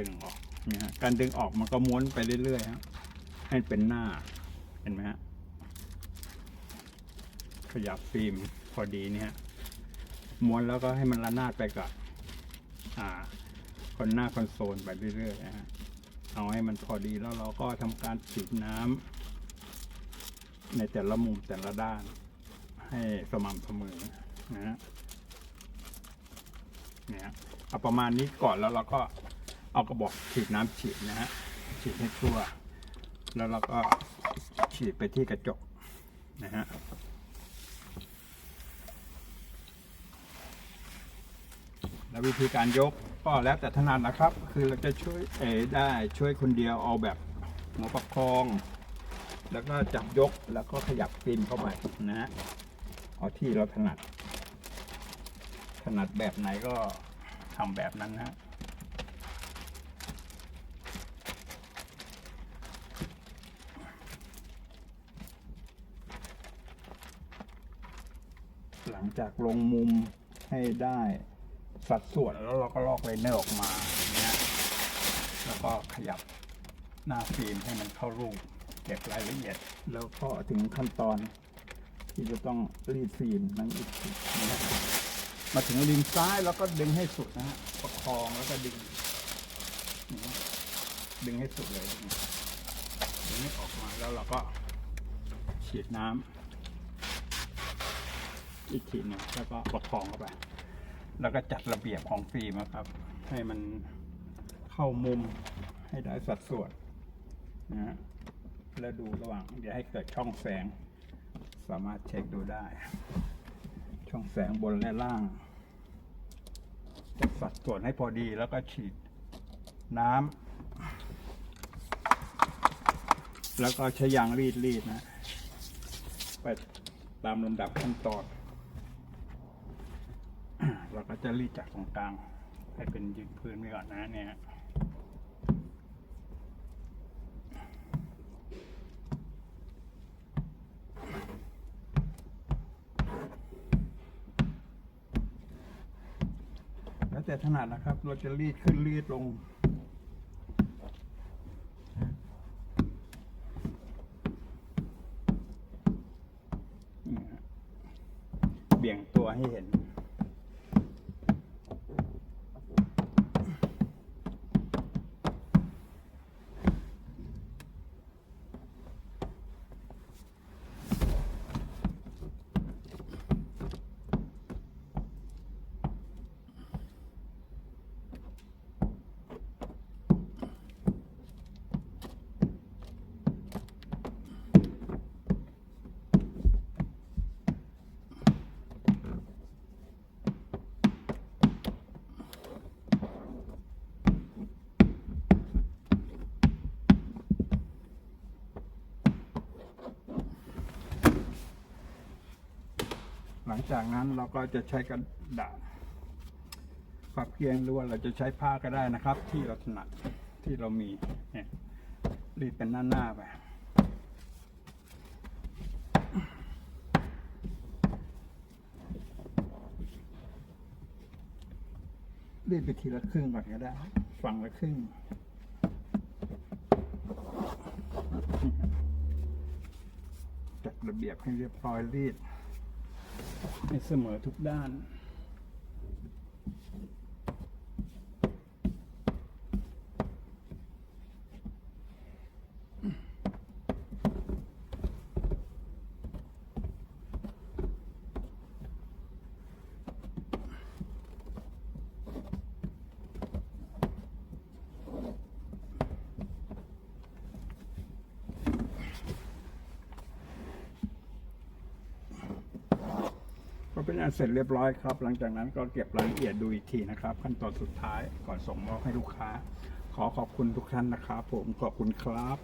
ดึงออกนี่ฮะการดึงออกมันก็ม้วนไปเรื่อยๆฮะให้เป็นหน้าเห็นไหมฮะขยับฟิล์มพอดีเนี่ยฮะม้วนแล้วก็ให้มันระนาดไปกับอ่า คนหน้าคอนโซลไปเรื่อยๆนะฮะเอาให้มันพอดีแล้วเราก็ทำการฉีดน้ำในแต่ละมุมแต่ละด้าน ให้สม่ำเสมอนะฮะเนี่ยเอาประมาณนี้ก่อนแล้วเราก็ เอากระบอกฉีดน้ำฉีดนะฮะฉีดให้ทั่ว แล้วเราก็ฉีดไปที่กระจกนะฮะแล้ววิธีการยกก็แล้วแต่ถนัดนะครับ คือเราจะช่วยเอได้ช่วยคนเดียวเอาแบบหัวประคอง แล้วก็จับยกแล้วก็ขยับฟิล์มเข้าไปนะฮะเอาที่เราถนัด ถนัดแบบไหนก็ทำแบบนั้นนะ หลังจากลงมุมให้ได้สัดส่วนแล้วเราก็ลอกเลเนอร์ออกมาอย่างเงี้ยแล้วก็ขยับหน้าฟิล์มให้มันเข้ารูปเก็บรายละเอียด แล้วก็ถึงขั้นตอนที่จะต้องรีดฟิล์มนั้นอีกมาถึงริมซ้ายแล้วก็ดึงให้สุดนะฮะประคองแล้วก็ดึง ดึงให้สุดเลยดึงดึงให้ออกมาแล้วเราก็ฉีดน้ำ อีกทีหนึงแล้วก็ประคองเข้าไป แล้วก็จัดระเบียบของฟิล์มครับ ให้มันเข้ามุมให้ได้สัดส่วนนะฮะแล้วดูระหว่างอย่าให้เกิดช่องแสง สามารถเช็คดูได้ ช่องแสงบนและล่างจัดสัดส่วนให้พอดีแล้วก็ฉีดน้ำแล้วก็ใช้ยางรีดรีดนะไปตามลำดับขั้นตอน เราก็จะรีดจากตรงกลาง ให้เป็นยืนพื้นไปก่อนนะเนี่ยแล้วแต่ถนัดนะครับ เราจะรีดขึ้นรีดลงเบี่ยงตัวให้เห็น ลังจากนั้นเราก็จะใช้กระดาษพับเพียงหรือว่าเราจะใช้ผ้าก็ได้นะครับ ที่เราถนัดที่เรามีเนี่ยรีดเป็นหน้าหน้าไปรีดไปทีละครึ่งก่อนก็ได้ ฝั่งละครึ่งจัดระเบียบให้เรียบร้อยรีด ให้เสมอทุกด้าน เป็นอันเสร็จเรียบร้อยครับ หลังจากนั้นก็เก็บรายละเอียดดูอีกทีนะครับ ขั้นตอนสุดท้ายก่อนส่งมอบให้ลูกค้า ขอขอบคุณทุกท่านนะครับ ผมขอบคุณครับ